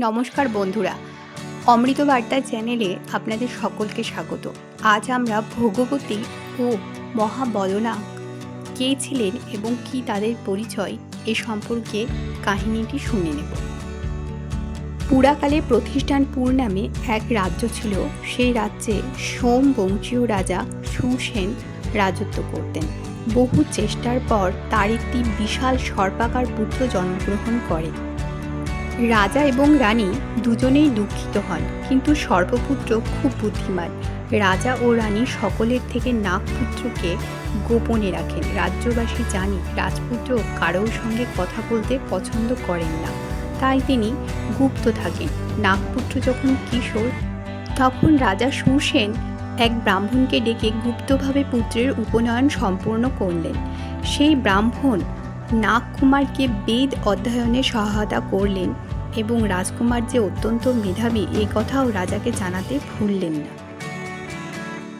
নমস্কার বন্ধুরা। অমৃত বার্তা চ্যানেলে আপনাদের সকলকে স্বাগত। আজ আমরা ভগবতী ও মহাবলনা কে ছিলেন এবং কি তাদের পরিচয় এ সম্পর্কে কাহিনীটি শুনে নেব। পুরাকালে প্রতিষ্ঠানপুর নামে এক রাজ্য ছিল। সেই রাজ্যে সোম বংশীয় রাজা সুসেন রাজত্ব করতেন। বহু চেষ্টার পর তার একটি বিশাল সর্পাকার পুত্র জন্মগ্রহণ করে। রাজা এবং রানী দুজনেই দুঃখিত হন, কিন্তু সর্বপুত্র খুব বুদ্ধিমান। রাজা ও রানী সকলের থেকে নাগপুত্রকে গোপনে রাখেন। রাজ্যবাসী জানে রাজপুত্র কারোর সঙ্গে কথা বলতে পছন্দ করেন না। তাই তিনি গুপ্ত থাকেন। নাগপুত্র যখন কিশোর, তখন রাজা সুসেন এক ব্রাহ্মণকে ডেকে গুপ্তভাবে পুত্রের উপনয়ন সম্পূর্ণ করলেন। সেই ব্রাহ্মণ নাগকুমারকে বেদ অধ্যয়নে সহায়তা করলেন। এবং রাজকুমার যে অত্যন্ত মেধাবী, এ কথাও রাজাকে জানাতে ভুললেন না।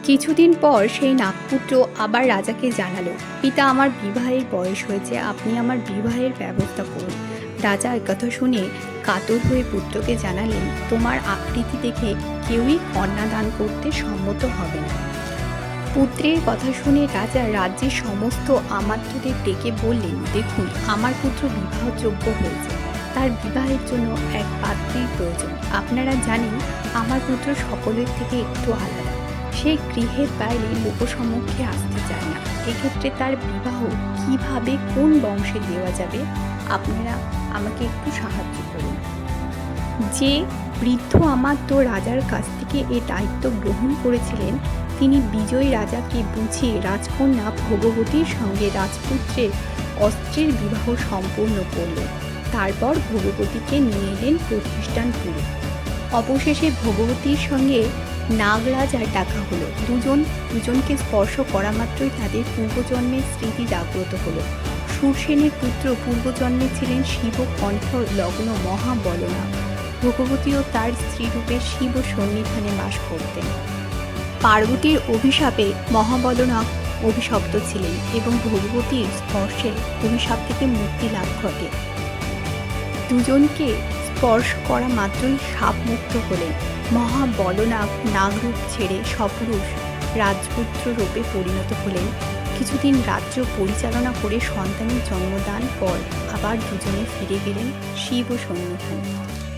কিছুদিন পর সেই নাগপুত্র আবার রাজাকে জানালো, পিতা, আমার বিবাহের বয়স হয়েছে, আপনি আমার বিবাহের ব্যবস্থা করুন। রাজা কথা শুনে কাতর হয়ে পুত্রকে জানালেন, তোমার আকৃতি দেখে কেউই কন্যা দান করতে সম্মত হবে না। পুত্রের কথা শুনে রাজা রাজ্যের সমস্ত আমাত্যদের ডেকে বললেন, দেখুন, আমার পুত্র বিবাহযোগ্য হয়েছে। তার বিবাহের জন্য এক পাত্রীর প্রয়োজন। আপনারা জানেন, আমার পুত্র সকলের থেকে একটু আলাদা। সে গৃহের বাইরে লোকসম্মুখে আসতে চায় না। এক্ষেত্রে তার বিবাহ কীভাবে কোন বংশে দেওয়া যাবে? আপনারা আমাকে একটু সাহায্য করুন। যে বৃদ্ধ আমার তো রাজার কাছ থেকে এ দায়িত্ব গ্রহণ করেছিলেন, তিনি বিজয়ী রাজাকে বুঝিয়ে রাজকন্যা ভগবতীর সঙ্গে রাজপুত্রের অস্ত্রের বিবাহ সম্পূর্ণ করলেন। তারপর ভগবতীকে নিয়ে এলেন প্রতিষ্ঠানপুরে অবশেষে ভগবতীর সঙ্গে নাগরাজার ডাকা হলো। দুজন, দুজনকে স্পর্শ করা মাত্রই তাদের পূর্বজন্মের স্মৃতি জাগ্রত হলো। সুরসেনের পুত্র পূর্বজন্মে ছিলেন শিব কণ্ঠ লগ্ন মহাবলনা। ভগবতীও তার স্ত্রীরূপে শিব সন্নিধানে বাস করতেন। পার্বতীর অভিশাপে মহাবলনা অভিশপ্ত ছিলেন এবং ভগবতীর স্পর্শে অভিশাপ থেকে মুক্তি লাভ ঘটে। দুজনকে স্পর্শ করা মাত্রই সাপমুক্ত হলেন। মহাবলনাগ নাগরূপ ছেড়ে সপুরুষ রাজপুত্র রূপে পরিণত হলেন। কিছুদিন রাজ্য পরিচালনা করে সন্তানের জন্মদান পর আবার দুজনে ফিরে গেলেন শিব সন্নিধানে